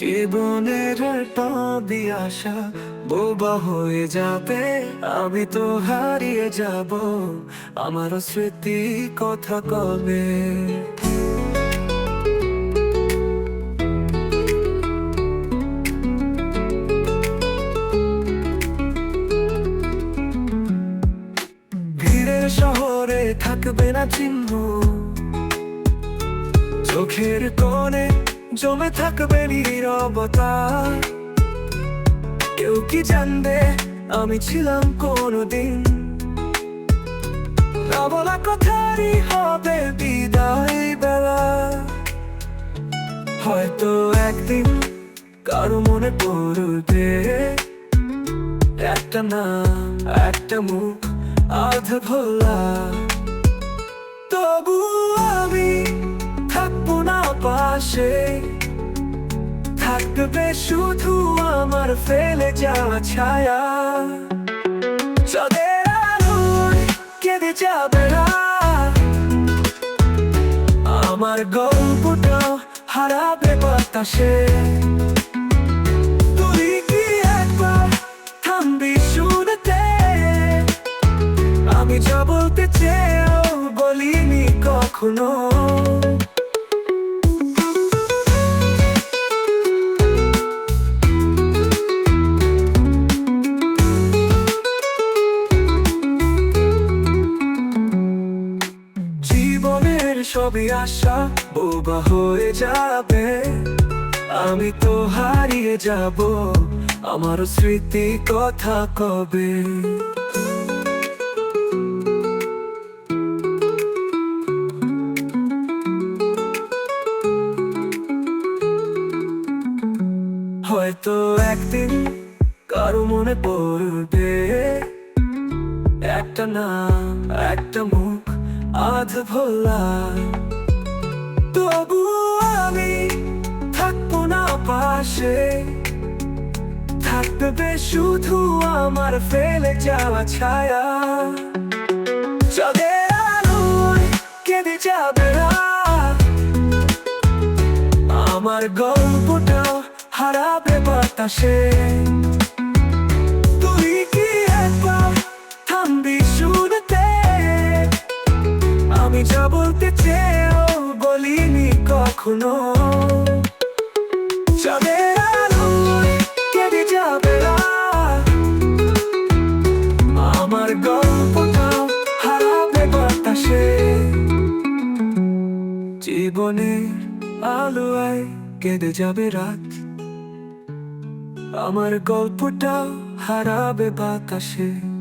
জীবনের টবি আশা, বোবা হয়ে যাবে, আমি তো হারিয়ে যাব। আমার স্মৃতি কথা কবে? শহরে থাকবে না চিহ্ন, চোখের কোণে জমে থাকবে নীরবতা। কেউ কি জানবে আমি ছিলাম কোনদিন? না বলা কথারই হবে বিদায় বেলা। হয়তো একদিন কারও মনে পড়বে। একটা নাম, একটা মুখ, আধ ভোলা। থাকবে শুধু আমার ফেলে যাওয়া ছায়া। চাঁদের আলোয় কেঁদে যাবে। আমার গল্পটা হারাবে বাতাসে। তুই কি একবার থামবি শুনতে? আমি যা বলতে চেয়েও বলিনি কখনো। জীবনের সবই আশা, বোবা হয়ে যাবে। আমি তো হারিয়ে যাব, আমার স্মৃতি কথা কবে? হয়তো একদিন কারও মনে পড়বে, একটা নাম, একটা মুখ আধ ভোলা। তবু আমি থাকব না পাশে। থাকবে শুধু আমার ফেলে যাওয়া ছায়া। চাঁদের আলোয় কেঁদে যাবে। আমার গল্পটা হারাবে বাতাসে। চাঁদের আলোয় কেঁদে যাবে। আমার গল্পটা হারাবে বাতাসে। জীবনের আলোয় কেঁদে যাবে রাত। আমার গল্পটা হারাবে বাতাসে।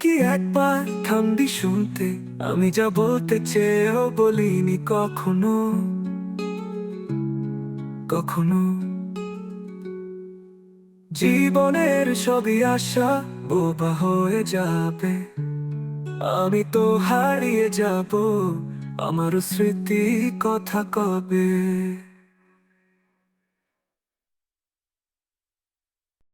কি একবার থামবি শুনতে? আমি যা বলতে চেয়েও বলিনি কখনো। কখনো। জীবনের সবই আশা, বোবা হয়ে যাবে। আমি তো হারিয়ে যাব, আমার স্মৃতি কথা কবে?